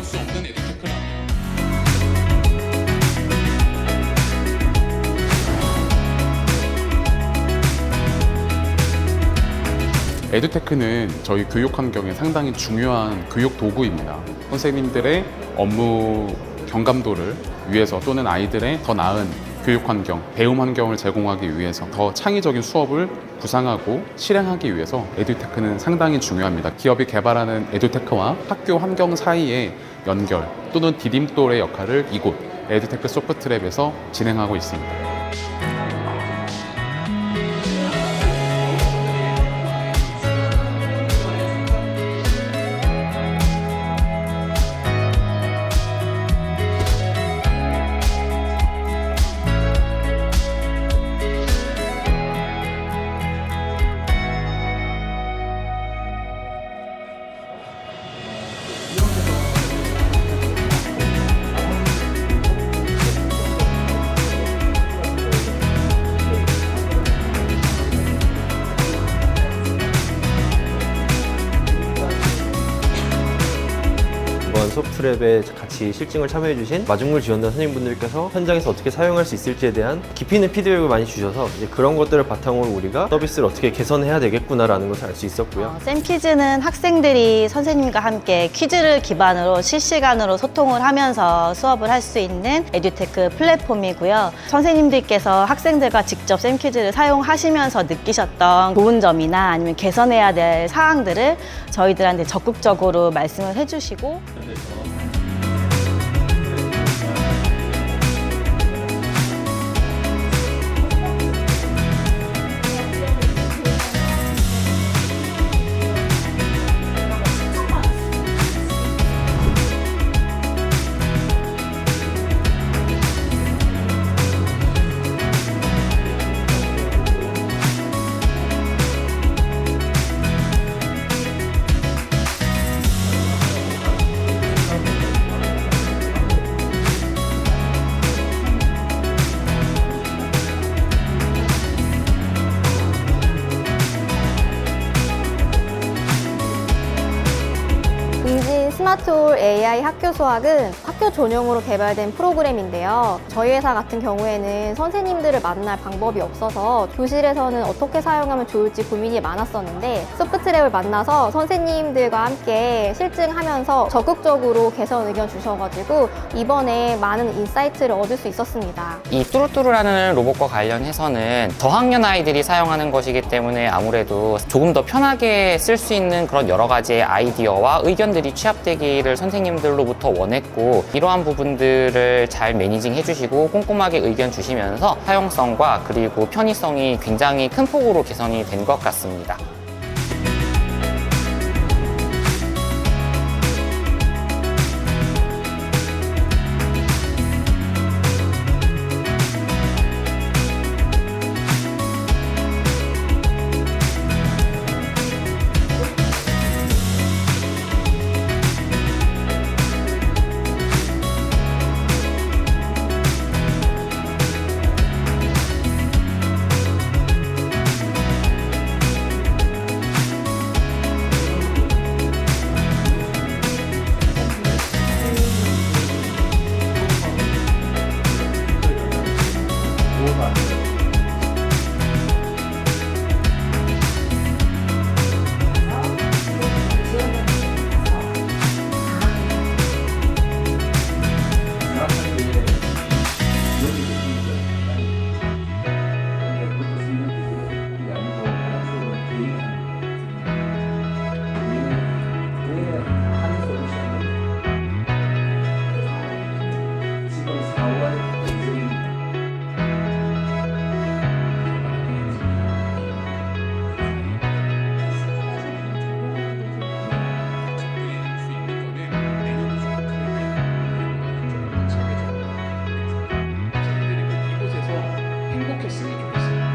이용할 수 없는 에듀테크는 에듀테크는 저희 교육 환경에 상당히 중요한 교육 도구입니다. 선생님들의 업무 경감도를 위해서 또는 아이들의 더 나은 교육 환경, 배움 환경을 제공하기 위해서 더 창의적인 수업을 구상하고 실행하기 위해서 에듀테크는 상당히 중요합니다. 기업이 개발하는 에듀테크와 학교 환경 사이의 연결 또는 디딤돌의 역할을 이곳 에듀테크 소프트랩에서 진행하고 있습니다. 이번 소프트랩에 같이 실증을 참여해주신 마중물 지원단 선생님분들께서 현장에서 어떻게 사용할 수 있을지에 대한 깊이 있는 피드백을 많이 주셔서 이제 그런 것들을 바탕으로 우리가 서비스를 어떻게 개선해야 되겠구나라는 것을 알 수 있었고요. 어, 쌤퀴즈는 학생들이 선생님과 함께 퀴즈를 기반으로 실시간으로 소통을 하면서 수업을 할 수 있는 에듀테크 플랫폼이고요. 선생님들께서 학생들과 직접 쌤퀴즈를 사용하시면서 느끼셨던 좋은 점이나 아니면 개선해야 될 사항들을 저희들한테 적극적으로 말씀을 해주시고 Oh. 스마트홀 AI 학교 수학은 학교 전용으로 개발된 프로그램인데요. 저희 회사 같은 경우에는 선생님들을 만날 방법이 없어서 교실에서는 어떻게 사용하면 좋을지 고민이 많았었는데 소프트랩을 만나서 선생님들과 함께 실증하면서 적극적으로 개선 의견 주셔가지고 이번에 많은 인사이트를 얻을 수 있었습니다. 이 뚜루뚜루라는 로봇과 관련해서는 저학년 아이들이 사용하는 것이기 때문에 아무래도 조금 더 편하게 쓸 수 있는 그런 여러 가지의 아이디어와 의견들이 취합되 기를 선생님들로부터 원했고 이러한 부분들을 잘 매니징 해주시고 꼼꼼하게 의견 주시면서 사용성과 그리고 편의성이 굉장히 큰 폭으로 개선이 된 것 같습니다. people can see it.